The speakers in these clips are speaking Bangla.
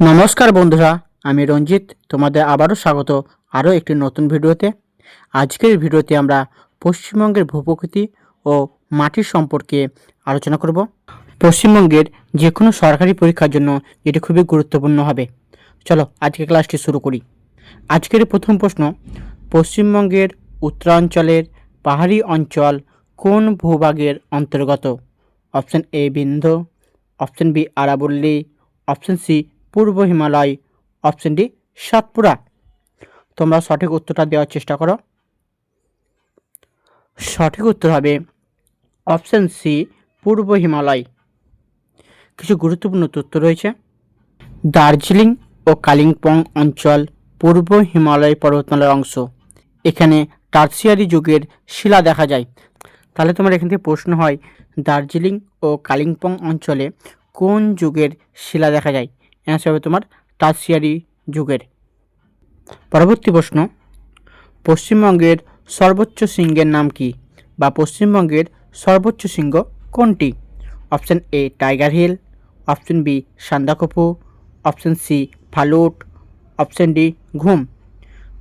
নমস্কার বন্ধুরা, আমি রঞ্জিত। তোমাদের আবারও স্বাগত আরও একটি নতুন ভিডিওতে। আজকের ভিডিওতে আমরা পশ্চিমবঙ্গের ভূপ্রকৃতি ও মাটির সম্পর্কে আলোচনা করব। পশ্চিমবঙ্গের যে কোনো সরকারি পরীক্ষার জন্য এটি খুবই গুরুত্বপূর্ণ হবে। চলো আজকে ক্লাসটি শুরু করি। আজকের প্রথম প্রশ্ন, পশ্চিমবঙ্গের উত্তরাঞ্চলের পাহাড়ি অঞ্চল কোন ভূভাগের অন্তর্গত? Option A Vindhya option B আরাবল্লী, option C পূর্ব হিমালয় অপশন ডি সাতপুরা। তোমরা সঠিক উত্তরটা দেওয়ার চেষ্টা করো। সঠিক উত্তর হবে অপশন সি পূর্ব হিমালয়। কিছু গুরুত্বপূর্ণ তথ্য রয়েছে। দার্জিলিং ও কালিম্পং অঞ্চল পূর্ব হিমালয় পর্বতমালার অংশ। এখানে টার্সিয়ারি যুগের শিলা দেখা যায়। তাহলে তোমার এখান থেকে প্রশ্ন হয়, দার্জিলিং ও কালিম্পং অঞ্চলে কোন যুগের শিলা দেখা যায়? অ্যান্সার হবে তোমার টার্সিয়ারি যুগের। পরবর্তী প্রশ্ন, পশ্চিমবঙ্গের সর্বোচ্চ শৃঙ্গের নাম কি বা পশ্চিমবঙ্গের সর্বোচ্চ শৃঙ্গ কোনটি? Option A, Tiger Hill, option B Sandakphu option C Phalut option D, Ghum.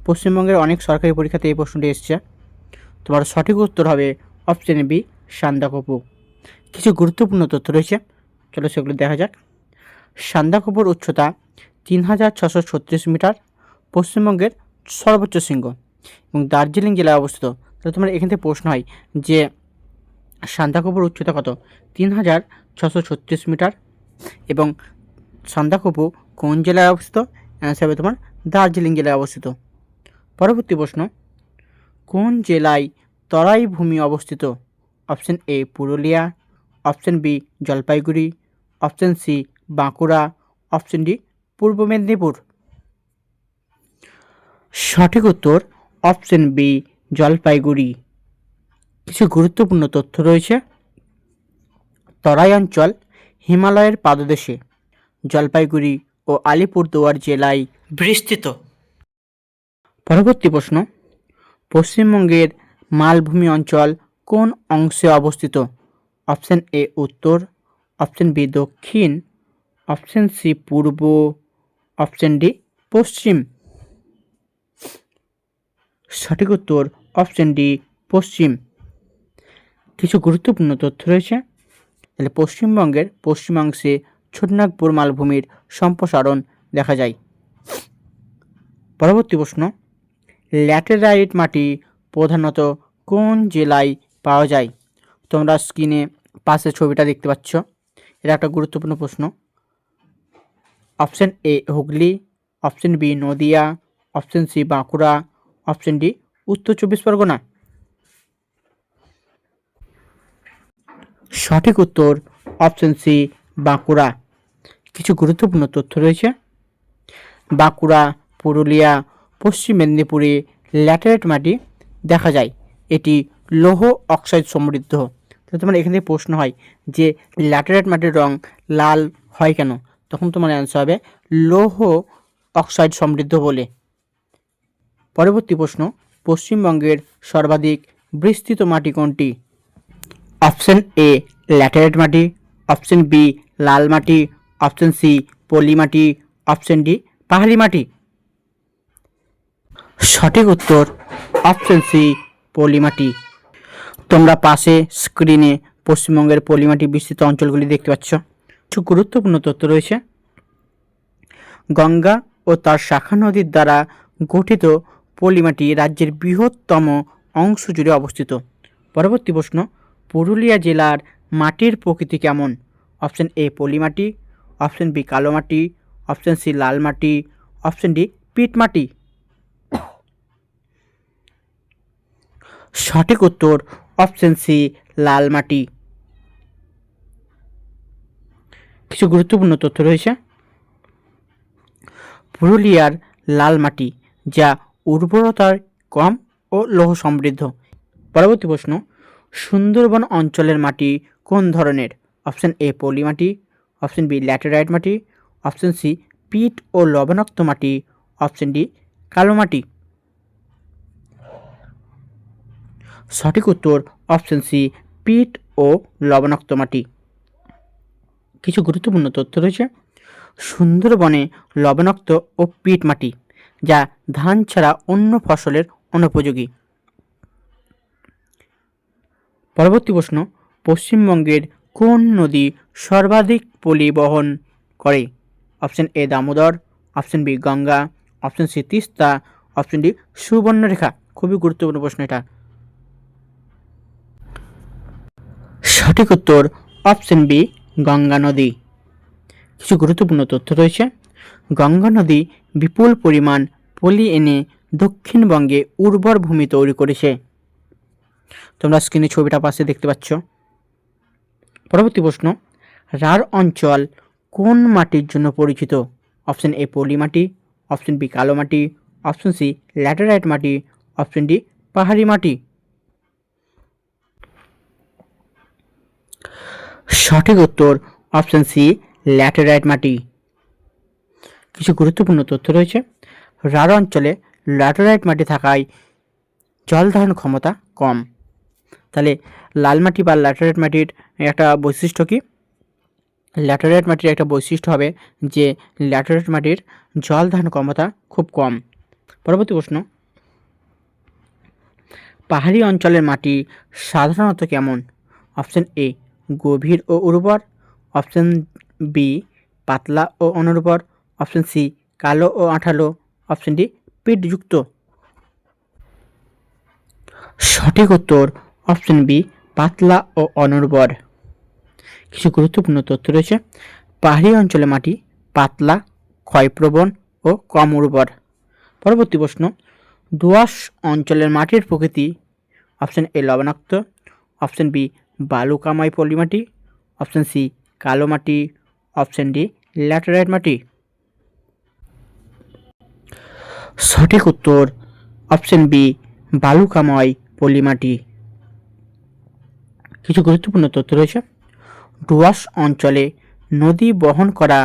পশ্চিমবঙ্গের অনেক সরকারি পরীক্ষাতে এই প্রশ্নটি এসছে। তোমার সঠিক উত্তর হবে অপশান বি সান্দাকপু কিছু গুরুত্বপূর্ণ তথ্য রয়েছে, চলো সেগুলো দেখা যাক। সান্দাকপুর উচ্চতা তিন হাজার ছশো ছত্রিশ মিটার, পশ্চিমবঙ্গের সর্বোচ্চ শৃঙ্গ এবং দার্জিলিং জেলায় অবস্থিত। তাহলে তোমার এখান থেকে প্রশ্ন হয় যে সান্দাকপুর উচ্চতা কত? তিন হাজার ছশো ছত্রিশ মিটার এবং সান্দাকপু কোন জেলায় অবস্থিত? অ্যান্সার হবে তোমার দার্জিলিং জেলায় অবস্থিত। পরবর্তী প্রশ্ন, কোন জেলায় তরাই ভূমি অবস্থিত? Option A Purulia option B Jalpaiguri option C Bankura, option D, Purba Medinipur. সঠিক উত্তর অপশন বি, জলপাইগুড়ি। কিছু গুরুত্বপূর্ণ তথ্য রয়েছে। তরাই অঞ্চল হিমালয়ের পাদদেশে, জলপাইগুড়ি ও আলিপুরদুয়ার জেলায় বিস্তৃত। পরবর্তী প্রশ্ন, পশ্চিমবঙ্গের মালভূমি অঞ্চল কোন অংশে অবস্থিত? অপশন এ উত্তর, অপশন বি দক্ষিণ অপশন সি, পূর্ব, অপশন ডি, পশ্চিম। সঠিক উত্তর অপশন ডি, পশ্চিম। কিছু গুরুত্বপূর্ণ তথ্য রয়েছে। তাহলে পশ্চিমবঙ্গের পশ্চিমাংশে ছোটনাগপুর মালভূমির সম্প্রসারণ দেখা যায়। পরবর্তী প্রশ্ন, ল্যাটেরাইট মাটি প্রধানত কোন জেলায় পাওয়া যায়? তোমরা স্ক্রিনে পাশে ছবিটা দেখতে পাচ্ছ। এটা একটা গুরুত্বপূর্ণ প্রশ্ন। Option A Hooghly, option B Nadia, option C Bankura, option D Uttar Chabbish Pargana. সঠিক উত্তর অপশন সি বাঁকুড়া। কিছু গুরুত্বপূর্ণ তথ্য রয়েছে। বাঁকুড়া, পুরুলিয়া, পশ্চিম মেদিনীপুরে ল্যাটেরাইট মাটি দেখা যায়। এটি লৌহ অক্সাইড সমৃদ্ধ। তো তোমার এখান থেকে প্রশ্ন হয় যে ল্যাটেরাইট মাটির রং লাল হয় কেন? তখন তোমার অ্যান্সার হবে লৌহ অক্সাইড সমৃদ্ধ বলে। পরবর্তী প্রশ্ন, পশ্চিমবঙ্গের সর্বাধিক বিস্তৃত মাটি কোনটি? অপশন এ ল্যাটেরাইট মাটি অপশন বি লাল মাটি অপশন সি পলি মাটি অপশন ডি পাহাড়ি মাটি। সঠিক উত্তর অপশন সি পলিমাটি তোমরা পাশে স্ক্রিনে পশ্চিমবঙ্গের পলিমাটি বিস্তৃত অঞ্চলগুলি দেখতে পাচ্ছ। কিছু গুরুত্বপূর্ণ তথ্য রয়েছে। গঙ্গা ও তার শাখা নদীর দ্বারা গঠিত পলিমাটি রাজ্যের বৃহত্তম অংশ জুড়ে অবস্থিত। পরবর্তী প্রশ্ন, পুরুলিয়া জেলার মাটির প্রকৃতি কেমন? অপশন এ, পলিমাটি, অপশন বি, কালো মাটি, অপশন সি, লাল মাটি, অপশন ডি, পিট মাটি। সঠিক উত্তর অপশন সি, লাল মাটি। কিছু গুরুত্বপূর্ণ তথ্য রয়েছে। পুরুলিয়ার লাল মাটি, যা উর্বরতার কম ও লৌহ সমৃদ্ধ। পরবর্তী প্রশ্ন, সুন্দরবন অঞ্চলের মাটি কোন ধরনের? অপশন এ, পলি মাটি, অপশন বি, ল্যাটেরাইট মাটি, অপশন সি, পিট ও লবণাক্ত মাটি, অপশন ডি, কালো মাটি। সঠিক উত্তর, অপশন সি, পিট ও লবণাক্ত মাটি। কিছু গুরুত্বপূর্ণ তথ্য রয়েছে। সুন্দরবনে লবণাক্ত ও পিট মাটি, যা ধান ছাড়া অন্য ফসলের অনুপযোগী। পরবর্তী প্রশ্ন, পশ্চিমবঙ্গের কোন নদী সর্বাধিক পলি বহন করে? Option A, Damodar, option B, Ganga, option C, Teesta, option D, Subarnarekha. খুবই গুরুত্বপূর্ণ প্রশ্ন এটা। সঠিক উত্তর অপশন বি গঙ্গা নদী। কিছু গুরুত্বপূর্ণ তথ্য রয়েছে। গঙ্গা নদী বিপুল পরিমাণ পলি এনে দক্ষিণবঙ্গে উর্বর ভূমি তৈরি করেছে। তোমরা স্ক্রিনে ছবিটা পাশে দেখতে পাচ্ছ। পরবর্তী প্রশ্ন রার অঞ্চল কোন মাটির জন্য পরিচিত? অপশন এ পলি মাটি, অপশন বি কালো মাটি, অপশন সি ল্যাটেরাইট মাটি, অপশন ডি পাহাড়ি মাটি। সঠিক উত্তর অপশন সি ল্যাটেরাইট মাটি। কিছু গুরুত্বপূর্ণ তথ্য রয়েছে। রার অঞ্চলে ল্যাটেরাইট মাটি থাকায় জল ধারণ ক্ষমতা কম। তাহলে লাল মাটি বা ল্যাটেরাইট মাটির একটা বৈশিষ্ট্য কি? ল্যাটেরাইট মাটির একটা বৈশিষ্ট্য হবে যে ল্যাটেরাইট মাটির জল ধারণ ক্ষমতা খুব কম। পরবর্তী প্রশ্ন। পাহাড়ি অঞ্চলের মাটি সাধারণত কেমন? অপশন এ গভীর ও উর্বর, অপশন বি পাতলা ও অনুর্বর, অপশন সি কালো ও আঠালো, অপশন ডি পিটযুক্ত সঠিক উত্তর, অপশন বি পাতলা ও অনুর্বর। কিছু গুরুত্বপূর্ণ তথ্য রয়েছে। পাহাড়ি অঞ্চলে মাটি পাতলা, ক্ষয়প্রবণ ও কম উর্বর। পরবর্তী প্রশ্ন, দোআঁশ অঞ্চলের মাটির প্রকৃতি, অপশন এ লবণাক্ত, অপশন বি বালুকাময় পলি মাটি অপশন সি কালো মাটি অপশন ডি ল্যাটেরাইট মাটি। সঠিক উত্তর অপশন বি বালুকাময় পলি মাটি। কিছু গুরুত্বপূর্ণ তথ্য রয়েছে। ডুয়াস অঞ্চলে নদী বহন করা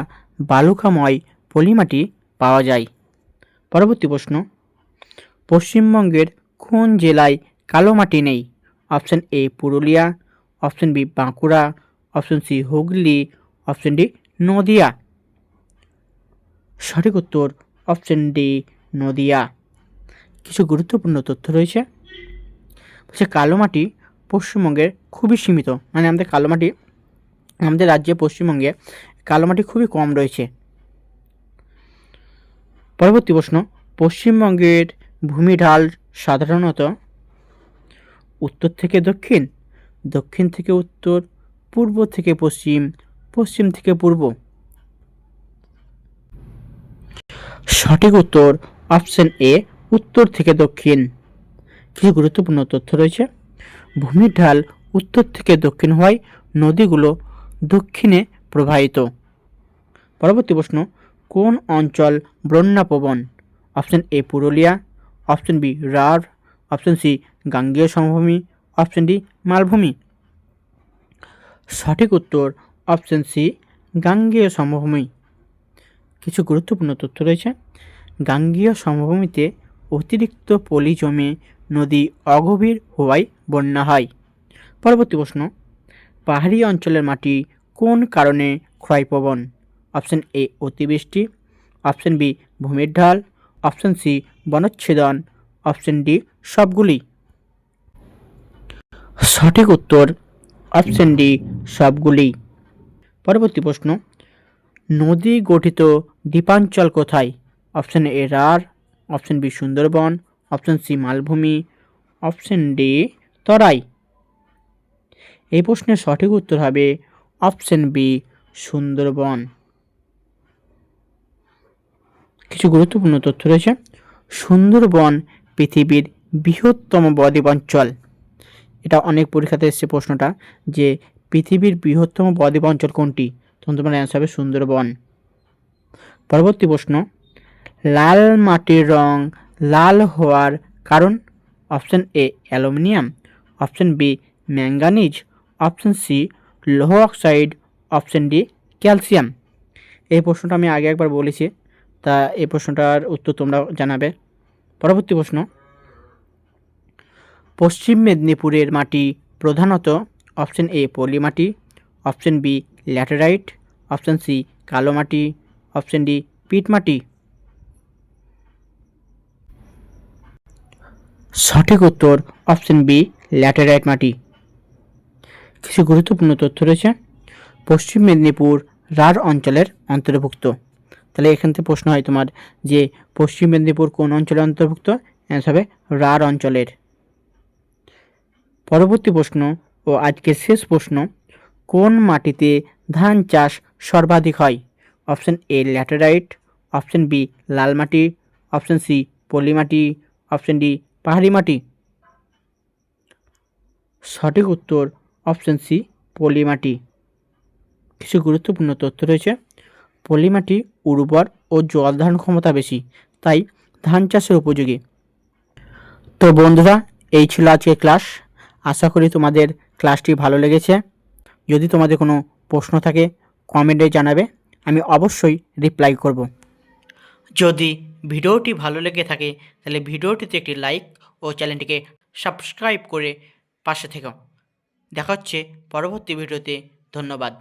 বালুকাময় পলিমাটি পাওয়া যায়। পরবর্তী প্রশ্ন, পশ্চিমবঙ্গের কোন জেলায় কালো মাটি নেই? Option A Purulia option B Bankura, option C Hooghly, option D Nadia. সঠিক উত্তর অপশন ডি নদিয়া। কিছু গুরুত্বপূর্ণ তথ্য রয়েছে। সে কালো মাটি পশ্চিমবঙ্গের খুবই সীমিত। মানে আমাদের কালো মাটি, আমাদের রাজ্যে পশ্চিমবঙ্গে কালো মাটি খুবই কম রয়েছে। পরবর্তী প্রশ্ন, পশ্চিমবঙ্গের ভূমি ঢাল সাধারণত উত্তর থেকে দক্ষিণ দক্ষিণ থেকে উত্তর, পূর্ব থেকে পশ্চিম পশ্চিম থেকে পূর্ব। সঠিক উত্তর, অপশন এ, উত্তর থেকে দক্ষিণ। কিছু গুরুত্বপূর্ণ তথ্য রয়েছে। ভূমির ঢাল উত্তর থেকে দক্ষিণ হওয়ায় নদীগুলো দক্ষিণে প্রবাহিত। পরবর্তী প্রশ্ন, কোন অঞ্চল বন্যাপ্রবণ option A, Purulia. Option B, Rarh. Option C, গাঙ্গেয় সমভূমি। অপশন ডি, মালভূমি। সঠিক উত্তর, অপশন সি, গাঙ্গেয় সমভূমি। কিছু গুরুত্বপূর্ণ তথ্য রয়েছে। গাঙ্গেয় সমভূমিতে অতিরিক্ত পলি জমে নদী অগভীর হওয়ায় বন্যা হয়। পরবর্তী প্রশ্ন, পাহাড়ি অঞ্চলের মাটি কোন কারণে ক্ষয়প্রবণ? অপশন এ, অতিবৃষ্টি। অপশন বি, ভূমির ঢাল। অপশন সি, বনচ্ছেদন। অপশন ডি, সবগুলি। সঠিক উত্তর অপশন ডি সবগুলি। পরবর্তী প্রশ্ন, নদী গঠিত দ্বীপাঞ্চল কোথায়? Option A Rarh option B Sundarban option C মালভূমি অপশন ডি তরাই। এই প্রশ্নের সঠিক উত্তর হবে অপশন বি সুন্দরবন। কিছু গুরুত্বপূর্ণ তথ্য রয়েছে। সুন্দরবন পৃথিবীর বৃহত্তম বদ্বীপ অঞ্চল এটা অনেক পরীক্ষাতে এসছে প্রশ্নটা, যে পৃথিবীর বৃহত্তম বদ্বীপ অঞ্চল কোনটি? তখন তোমার অ্যান্সার হবে সুন্দরবন। পরবর্তী প্রশ্ন, লাল মাটির রং লাল হওয়ার কারণ? Option A, aluminium. Option B, manganese. Option C, Loh oxide. Option D, calcium. এই প্রশ্নটা আমি আগে একবার বলেছি, তা এই প্রশ্নটার উত্তর তোমরা জানাবে। পরবর্তী প্রশ্ন পশ্চিম মেদিনীপুরের মাটি প্রধানত অপশন এ পলি মাটি, option B laterite, option C কালো মাটি, অপশন ডি পিট মাটি। সঠিক উত্তর অপশন বি ল্যাটেরাইট মাটি। কিছু গুরুত্বপূর্ণ তথ্য রয়েছে। পশ্চিম মেদিনীপুর রাঢ় অঞ্চলের অন্তর্ভুক্ত। তাহলে এখান থেকে প্রশ্ন হয় তোমার যে পশ্চিম মেদিনীপুর কোন অঞ্চলের অন্তর্ভুক্ত? অ্যান্সার হবে রাঢ় অঞ্চলের। পরবর্তী প্রশ্ন ও আজকের শেষ প্রশ্ন, কোন মাটিতে ধান চাষ সর্বাধিক হয়? Option A laterite, option B লাল মাটি, অপশন সি পলি মাটি, অপশন ডি পাহাড়ি মাটি। সঠিক উত্তর অপশন সি পলি মাটি। কিছু গুরুত্বপূর্ণ তথ্য রয়েছে। পলি মাটি উর্বর ও জল ধারণ ক্ষমতা বেশি, তাই ধান চাষের উপযোগী। তো বন্ধুরা, এই ছিল আজকের ক্লাস। আশা করি তোমাদের ক্লাসটি ভালো লেগেছে। যদি তোমাদের কোনো প্রশ্ন থাকে কমেন্টে জানাবে, আমি অবশ্যই রিপ্লাই করব। যদি ভিডিওটি ভালো লেগে থাকে, তাহলে ভিডিওটিতে একটি লাইক ও চ্যানেলটিকে সাবস্ক্রাইব করে পাশে থেকো। দেখা হচ্ছে পরবর্তী ভিডিওতে, ধন্যবাদ।